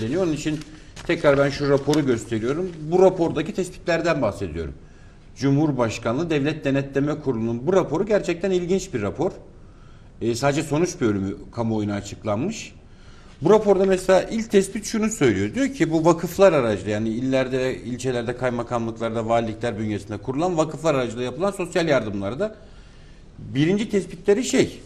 deniyor. Onun için tekrar ben şu raporu gösteriyorum. Bu rapordaki tespitlerden bahsediyorum. Cumhurbaşkanlığı Devlet Denetleme Kurulu'nun bu raporu gerçekten ilginç bir rapor. Ee, sadece sonuç bölümü kamuoyuna açıklanmış. Bu raporda mesela ilk tespit şunu söylüyor. Diyor ki bu vakıflar aracılığıyla yani illerde, ilçelerde, kaymakamlıklarda, valilikler bünyesinde kurulan vakıflar aracılığıyla yapılan sosyal yardımlarda birinci tespitleri şey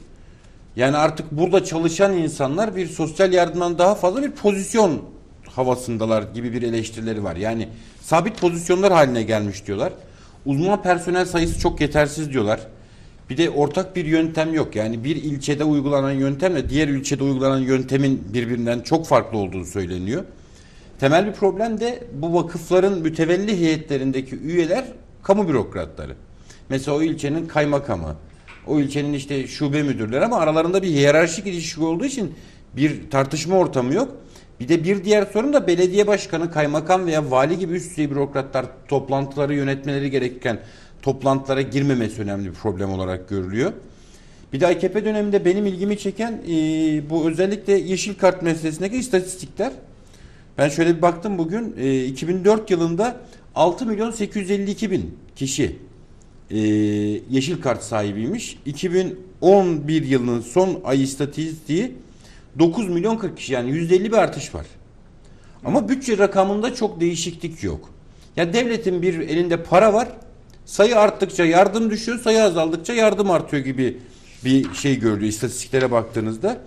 yani artık burada çalışan insanlar bir sosyal yardımdan daha fazla bir pozisyon havasındalar gibi bir eleştirileri var. Yani sabit pozisyonlar haline gelmiş diyorlar. Uzman personel sayısı çok yetersiz diyorlar. Bir de ortak bir yöntem yok. Yani bir ilçede uygulanan yöntemle diğer ilçede uygulanan yöntemin birbirinden çok farklı olduğu söyleniyor. Temel bir problem de bu vakıfların mütevelli heyetlerindeki üyeler kamu bürokratları. Mesela o ilçenin kaymakamı, o ilçenin işte şube müdürleri ama aralarında bir hiyerarşik ilişki olduğu için bir tartışma ortamı yok. Bir de bir diğer sorun da belediye başkanı, kaymakam veya vali gibi üst düzey bürokratlar toplantıları yönetmeleri gerekirken toplantılara girmemesi önemli bir problem olarak görülüyor. Bir de AKP döneminde benim ilgimi çeken e, bu özellikle yeşil kart meselesindeki istatistikler. Ben şöyle bir baktım bugün e, 2004 yılında 6 milyon 852 bin kişi e, yeşil kart sahibiymiş. 2011 yılının son ay istatistiği 9 milyon 40 kişi yani %50 bir artış var. Ama bütçe rakamında çok değişiklik yok. Ya devletin bir elinde para var. Sayı arttıkça yardım düşüyor, sayı azaldıkça yardım artıyor gibi bir şey görülüyor istatistiklere baktığınızda.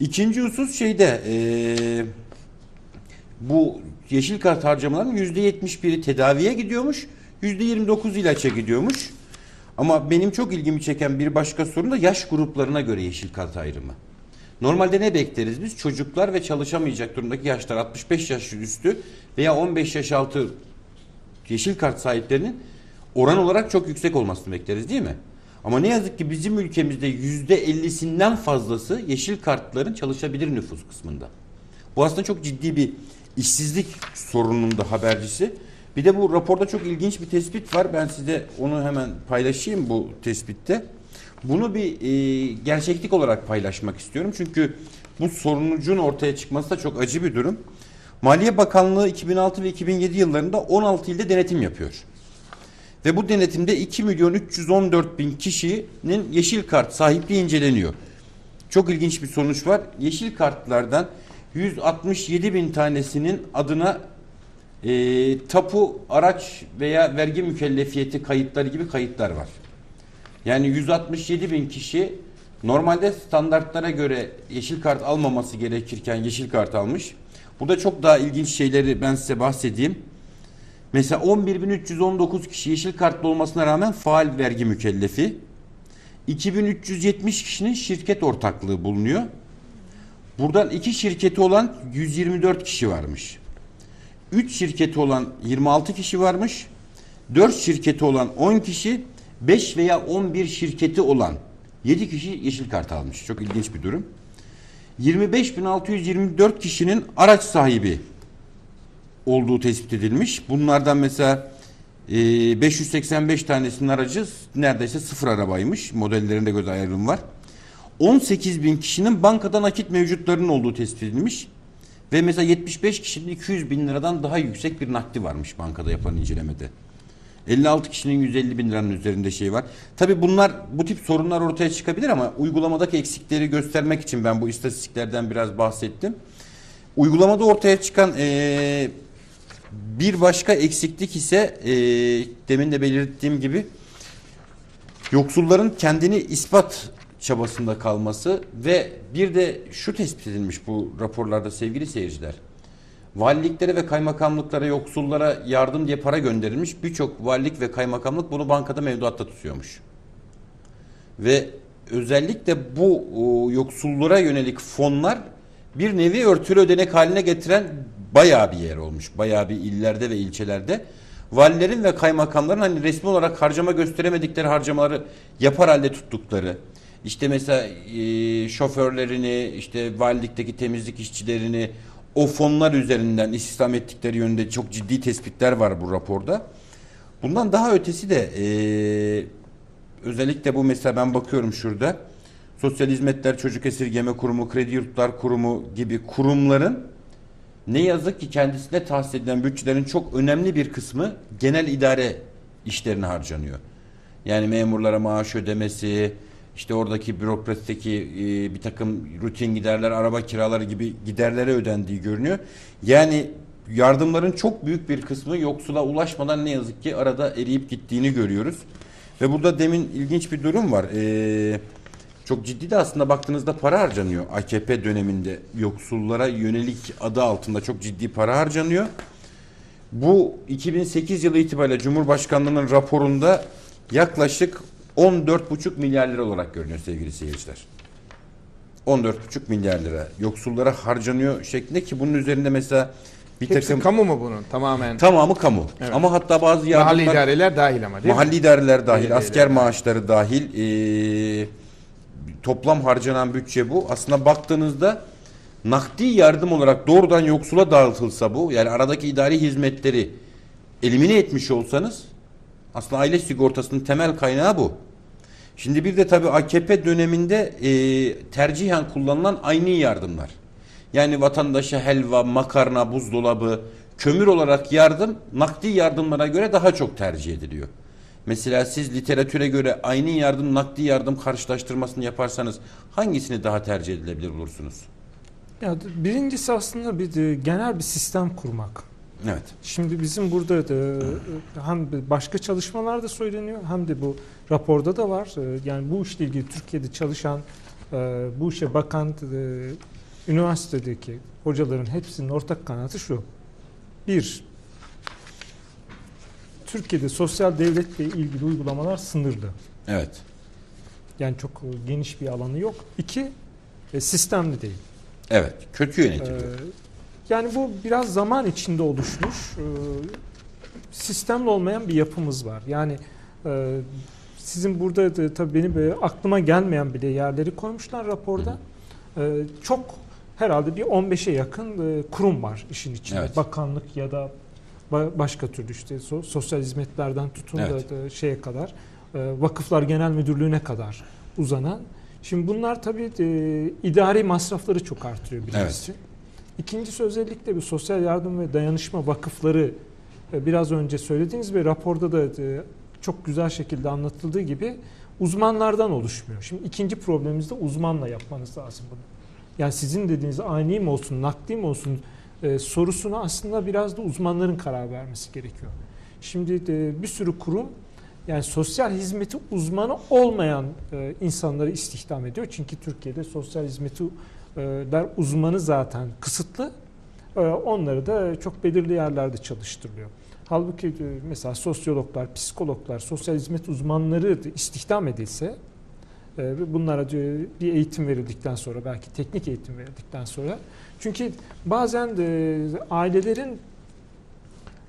İkinci husus şeyde eee bu yeşil kart harcamalarının yüzde yetmiş biri tedaviye gidiyormuş. Yüzde yirmi dokuz ilaça gidiyormuş. Ama benim çok ilgimi çeken bir başka sorun da yaş gruplarına göre yeşil kart ayrımı. Normalde ne bekleriz biz? Çocuklar ve çalışamayacak durumdaki yaşlar 65 yaş üstü veya 15 yaş altı yeşil kart sahiplerinin oran olarak çok yüksek olmasını bekleriz değil mi? Ama ne yazık ki bizim ülkemizde yüzde 50'sinden fazlası yeşil kartların çalışabilir nüfus kısmında. Bu aslında çok ciddi bir işsizlik sorununun da habercisi. Bir de bu raporda çok ilginç bir tespit var. Ben size onu hemen paylaşayım bu tespitte. Bunu bir e, gerçeklik olarak paylaşmak istiyorum. Çünkü bu sorunucun ortaya çıkması da çok acı bir durum. Maliye Bakanlığı 2006 ve 2007 yıllarında 16 ilde denetim yapıyor. Ve bu denetimde 2 milyon 314 bin kişinin yeşil kart sahipliği inceleniyor. Çok ilginç bir sonuç var. Yeşil kartlardan 167 bin tanesinin adına e, tapu, araç veya vergi mükellefiyeti kayıtları gibi kayıtlar var. Yani 167 bin kişi normalde standartlara göre yeşil kart almaması gerekirken yeşil kart almış. Burada çok daha ilginç şeyleri ben size bahsedeyim. Mesela 11.319 kişi yeşil kartlı olmasına rağmen faal vergi mükellefi. 2370 kişinin şirket ortaklığı bulunuyor. Buradan iki şirketi olan 124 kişi varmış. 3 şirketi olan 26 kişi varmış. 4 şirketi olan 10 kişi, 5 veya 11 şirketi olan 7 kişi yeşil kart almış. Çok ilginç bir durum. 25.624 kişinin araç sahibi olduğu tespit edilmiş. Bunlardan mesela e, 585 tanesinin aracı neredeyse sıfır arabaymış. Modellerinde göre ayrılım var. 18 bin kişinin bankada nakit mevcutlarının olduğu tespit edilmiş. Ve mesela 75 kişinin 200 bin liradan daha yüksek bir nakdi varmış bankada yapılan incelemede. 56 kişinin 150 bin liranın üzerinde şey var. Tabi bunlar bu tip sorunlar ortaya çıkabilir ama uygulamadaki eksikleri göstermek için ben bu istatistiklerden biraz bahsettim. Uygulamada ortaya çıkan eee bir başka eksiklik ise e, demin de belirttiğim gibi yoksulların kendini ispat çabasında kalması ve bir de şu tespit edilmiş bu raporlarda sevgili seyirciler. Valiliklere ve kaymakamlıklara yoksullara yardım diye para gönderilmiş. Birçok valilik ve kaymakamlık bunu bankada mevduatta tutuyormuş. Ve özellikle bu o, yoksullara yönelik fonlar bir nevi örtülü ödenek haline getiren bayağı bir yer olmuş. Bayağı bir illerde ve ilçelerde. Valilerin ve kaymakamların hani resmi olarak harcama gösteremedikleri harcamaları yapar halde tuttukları. İşte mesela e, şoförlerini, işte valilikteki temizlik işçilerini o fonlar üzerinden istihdam ettikleri yönünde çok ciddi tespitler var bu raporda. Bundan daha ötesi de e, özellikle bu mesela ben bakıyorum şurada. Sosyal Hizmetler Çocuk Esirgeme Kurumu, Kredi Yurtlar Kurumu gibi kurumların Ne yazık ki kendisine tahsis edilen bütçelerin çok önemli bir kısmı genel idare işlerine harcanıyor. Yani memurlara maaş ödemesi, işte oradaki bürokrasideki e, bir takım rutin giderler, araba kiraları gibi giderlere ödendiği görünüyor. Yani yardımların çok büyük bir kısmı yoksula ulaşmadan ne yazık ki arada eriyip gittiğini görüyoruz. Ve burada demin ilginç bir durum var. Ee, çok ciddi de aslında baktığınızda para harcanıyor. AKP döneminde yoksullara yönelik adı altında çok ciddi para harcanıyor. Bu 2008 yılı itibariyle Cumhurbaşkanlığının raporunda yaklaşık 14,5 milyar lira olarak görünüyor sevgili seyirciler. 14,5 milyar lira yoksullara harcanıyor şeklinde ki bunun üzerinde mesela bir Hepsi takım kamu mu bunun? Tamamen tamamı kamu. Evet. Ama hatta bazı mahalli yardımlar idareler dahil ama değil Mahalli mi? idareler dahil, Belediyeler asker dahil. maaşları dahil eee, toplam harcanan bütçe bu. Aslında baktığınızda nakdi yardım olarak doğrudan yoksula dağıtılsa bu, yani aradaki idari hizmetleri elimine etmiş olsanız aslında aile sigortasının temel kaynağı bu. Şimdi bir de tabii AKP döneminde eee, tercihen kullanılan aynı yardımlar. Yani vatandaşa helva, makarna, buzdolabı, kömür olarak yardım nakdi yardımlara göre daha çok tercih ediliyor. Mesela siz literatüre göre aynı yardım nakdi yardım karşılaştırmasını yaparsanız hangisini daha tercih edilebilir bulursunuz? Ya birincisi aslında bir genel bir sistem kurmak. Evet. Şimdi bizim burada da hem başka çalışmalarda söyleniyor hem de bu raporda da var. E, Yani bu işle ilgili Türkiye'de çalışan e, bu işe bakan e, üniversitedeki hocaların hepsinin ortak kanaati şu. Bir, Türkiye'de sosyal devletle ilgili uygulamalar sınırlı. Evet. Yani çok geniş bir alanı yok. İki, e, sistemli değil. Evet. Kötü yönetiliyor. Ee, yani bu biraz zaman içinde oluşmuş e, sistemli olmayan bir yapımız var. Yani e, sizin burada da, tabii benim böyle aklıma gelmeyen bile yerleri koymuşlar raporda. E, çok herhalde bir 15'e yakın e, kurum var işin içinde. Evet. Bakanlık ya da ba- başka türlü işte so- sosyal hizmetlerden tutun Evet. da, da şeye kadar e, vakıflar genel müdürlüğüne kadar uzanan. Şimdi bunlar tabii e, idari masrafları çok artırıyor birincisi. İkincisi özellikle bir sosyal yardım ve dayanışma vakıfları e, biraz önce söylediğiniz ve raporda da e, çok güzel şekilde anlatıldığı gibi uzmanlardan oluşmuyor. Şimdi ikinci problemimiz de uzmanla yapmanız lazım bunu. Yani sizin dediğiniz ani mi olsun, nakdi mi olsun e, sorusuna aslında biraz da uzmanların karar vermesi gerekiyor. Şimdi de bir sürü kurum yani sosyal hizmeti uzmanı olmayan e, insanları istihdam ediyor. Çünkü Türkiye'de sosyal hizmeti der uzmanı zaten kısıtlı. E, onları da çok belirli yerlerde çalıştırılıyor. Halbuki e, mesela sosyologlar, psikologlar, sosyal hizmet uzmanları da istihdam edilse e, ve bunlara bir eğitim verildikten sonra belki teknik eğitim verildikten sonra çünkü bazen de ailelerin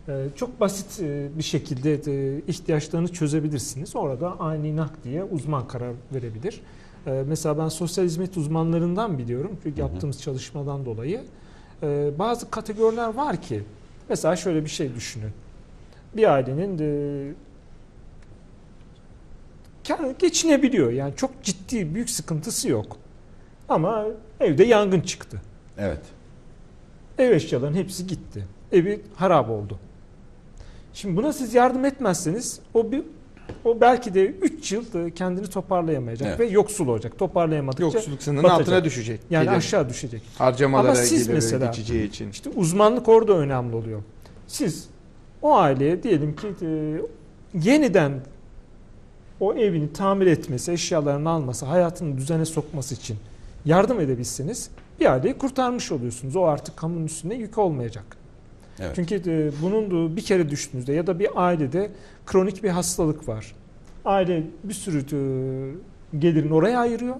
e, çok basit bir şekilde de ihtiyaçlarını çözebilirsiniz. Orada ani nakdiye uzman karar verebilir. E, Mesela ben sosyal hizmet uzmanlarından biliyorum çünkü Hı hı. yaptığımız çalışmadan dolayı e, bazı kategoriler var ki mesela şöyle bir şey düşünün. Bir ailenin de kendi geçinebiliyor yani çok ciddi büyük sıkıntısı yok. Ama evde yangın çıktı. Evet. Ev eşyalarının hepsi gitti. Evi harap oldu. Şimdi buna siz yardım etmezseniz o bir o belki de 3 yıl da kendini toparlayamayacak Evet. ve yoksul olacak. Toparlayamadıkça Yoksulluk sınırının batacak. altına düşecek. yani Gelir. aşağı düşecek. harcamalara Ama siz geliri mesela- geçeceği için. İşte uzmanlık orada önemli oluyor. Siz o aileye diyelim ki e, yeniden o evini tamir etmesi, eşyalarını alması, hayatını düzene sokması için yardım edebilseniz bir aileyi kurtarmış oluyorsunuz. O artık kamunun üstünde yük olmayacak. Evet. Çünkü e, bunun bir kere düştüğünüzde ya da bir ailede kronik bir hastalık var. Aile bir sürü e, gelirini oraya ayırıyor.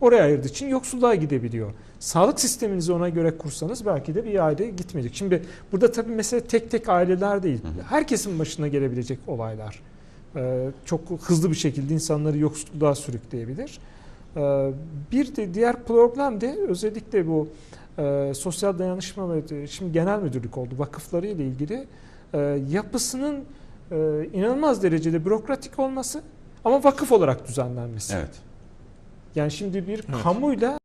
Oraya ayırdığı için yoksulluğa gidebiliyor. Sağlık sisteminizi ona göre kursanız belki de bir aile gitmeyecek. Şimdi burada tabii mesele tek tek aileler değil. Hı hı. Herkesin başına gelebilecek olaylar. Ee, çok hızlı bir şekilde insanları yoksulluğa sürükleyebilir. Ee, bir de diğer problem de özellikle bu e, sosyal dayanışma ve şimdi genel müdürlük oldu vakıfları ile ilgili e, yapısının e, inanılmaz derecede bürokratik olması ama vakıf olarak düzenlenmesi. Evet. Yani şimdi bir Evet. kamuyla